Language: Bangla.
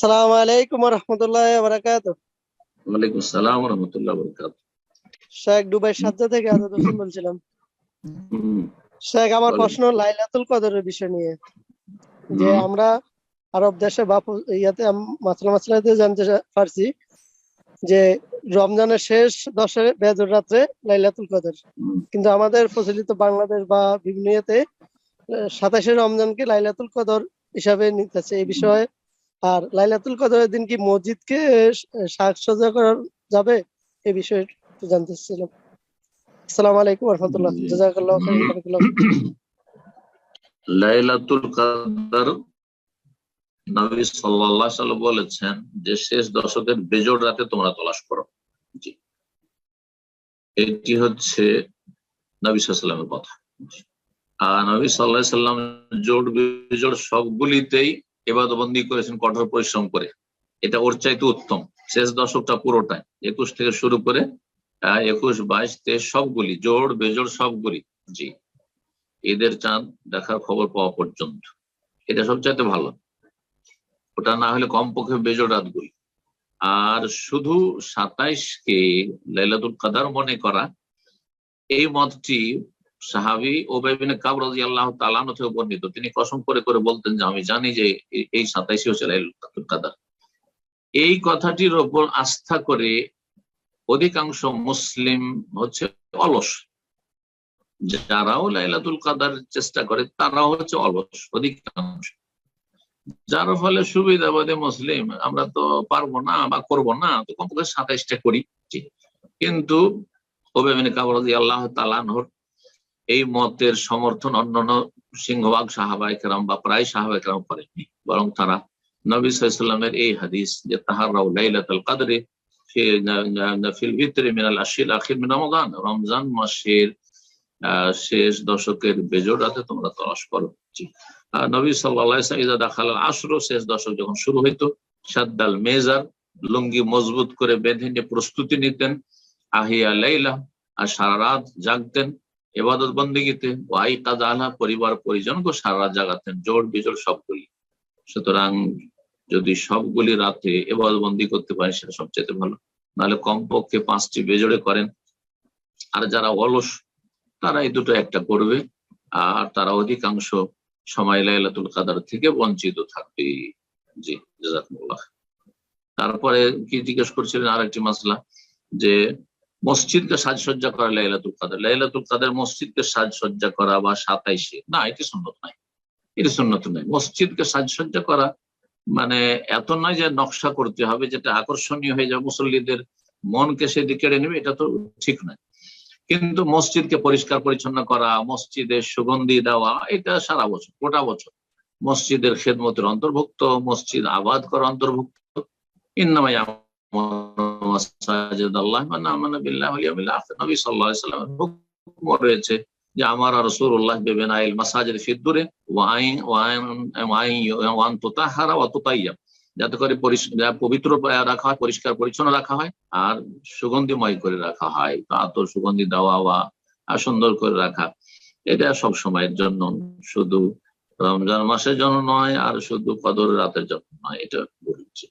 সালাম আলাইকুম রহমতুল্লাহ বারাকাত ওয়ালাইকুম সালাম রহমতুল্লাহ বরকাত শেখ দুবাই সাজ্জা থেকে আজাদ হোসেন বলছিলাম। শেখ আমার প্রশ্ন লাইলাতুল কদরের বিষয় নিয়ে। যে আমরা আরব দেশে বা ইয়াতে মাসলা মাসলাতে জানতে পারছি যে রমজানের শেষ দশে বেজর রাত্রে লাইলাতুল কদর। কিন্তু আমাদের প্রচলিত বাংলাদেশ বা বিভিন্ন ইয়েতে সাতাশে রমজানকে লাইলাতুল কদর হিসাবে নিতেছে। এই বিষয়ে আর লাইলাতুল কদরের দিন কি মসজিদকে সাজসজ্জা করা যাবে? এই বিষয়ে একটু জানতে চাচ্ছিলাম। আসসালামু আলাইকুম রহমতুল্লাহ জি। জাজাকাল্লাহ খাইরান, বারাকাল্লাহ ফিক। লাইলাতুল কাদার নবী সাল্লাল্লাহু সাল্লাম বলেছেন যে শেষ দশকের বেজোড় রাতে তোমরা তলাশ করো। জি। এটি হচ্ছে নবী সাল্লামের কথা। আর নবী সাল্লাহ সাল্লাম জোড় বেজোড় সবগুলিতেই এবাদবন্দি করেছেন, কঠোর পরিশ্রম করে। এটা ওর চাইতে উত্তম। শেষ দশকটা পুরোটাই। একুশ থেকে শুরু করে একুশ, বাইশ, তেইশ, সবগুলি জোড় বেজোড় সবগুলি। জি। ঈদের চাঁদ দেখার খবর পাওয়া পর্যন্ত। এটা সবচাইতে ভালো। ওটা না হলে কমপক্ষে বেজোড় রাতগুলি। আর শুধু সাতাইশকে লাইলাতুল কাদার মনে করা, এই মতটি সাহাবি ও বেবিনে কাব রাজি আল্লাহ তালানো থেকে বর্ণিত। তিনি কসম করে করে বলতেন যে, আমি জানি যে এই- সাতাইশে হচ্ছে লাইলাতুল কাদার। এই কথাটির ওপর আস্থা করে অধিকাংশ মুসলিম হচ্ছে অলস। যারাও লাইলাতুল কাদার চেষ্টা করে, তারাও হচ্ছে অলস, অধিকাংশ। যার ফলে সুবিধাবাদী মুসলিম, আমরা তো পারব না বা করব না, তো কমপক্ষে সাতাইশটা করি। কিন্তু ওবেমিনী কাবরাদি আল্লাহ তালানহর এই মতের সমর্থন অন্যান্য সিংহবাগ সাহাবাই কেরাম বা প্রায় সাহাবাই কেরাম করেননি। বরং তারা নবী সাল্লামের এই হাদিস যে তাহার লাইলাতুল কাদরে ফিল ভিতরে মিনাল আশিল আখির মিন রমাদান, রমজান মাসের শেষ দশকের বেজোড় রাতে তোমরা তলাশ করো। নবী সাল্লাহ দেখাল আশরো, শেষ দশক যখন শুরু হইতো, সাদ্দাল মেজার লুঙ্গি মজবুত করে বেঁধে নিয়ে প্রস্তুতি নিতেন, আহিয়া লাইলা আর সারা রাত জাগতেন এবাদত বন্দিগিতে, ওয়াই কাজ আলা পরিবার পরিজনকে সারা জাগাতেন, জোর বিজোড় সবগুলি। সুতরাং যদি সবগুলি রাতে এবাদত বন্দি করতে পারেন, সেটা সবচেয়ে ভালো। নাহলে কমপক্ষে পাঁচটি বেজোড়ে করেন। আর যারা অলস, তারা এই দুটো একটা করবে। আর তারা অধিকাংশ সময় লাইলাতুল কাদার থেকে বঞ্চিত থাকবে। জি, জাজাকুমুল্লাহ। তারপরে কি জিজ্ঞেস করছিলেন আর একটি মাসলা? যে মসজিদকে সাজসজ্জা করা লাইলাতুল কাদের। লাইলাতুল কাদের মসজিদকে সাজসজ্জা করা বা সাতাইশে। না, এটি সুন্নত নাই এটি সুন্নত নাই মসজিদকে সাজসজ্জা করা মানে এত নয় যে নকশা করতে হবে, যেটা আকর্ষণীয় হয়ে যাবে। মুসল্লিদের মনকে সেদিকে কেড়ে নেবে, এটা তো ঠিক নয়। কিন্তু মসজিদকে পরিষ্কার পরিচ্ছন্ন করা মসজিদে সুগন্ধি দেওয়া, এটা সারা বছর, গোটা বছর। মসজিদের খেদমতের অন্তর্ভুক্ত, মসজিদ আবাদ করা অন্তর্ভুক্ত। ইন্নামাই রয়েছে যে আমার রাসূলুল্লাহ বিবিনাইল মাসাজিদ ফিদ্দুরে ওয়া আইন ওয়া আইন ওয়া আইন, ওয়া আন তুতাহহারা ওয়া যাতে করে পবিত্র রাখা হয়, পরিষ্কার, পরিচ্ছন্ন রাখা হয়, আর সুগন্ধিময় করে রাখা হয়। আতর সুগন্ধি দেওয়া বা আর সুন্দর করে রাখা। এটা সব সময়ের জন্য, শুধু রমজান মাসের জন্য নয়, আর শুধু কদর রাতের জন্য নয়, এটা বলছি।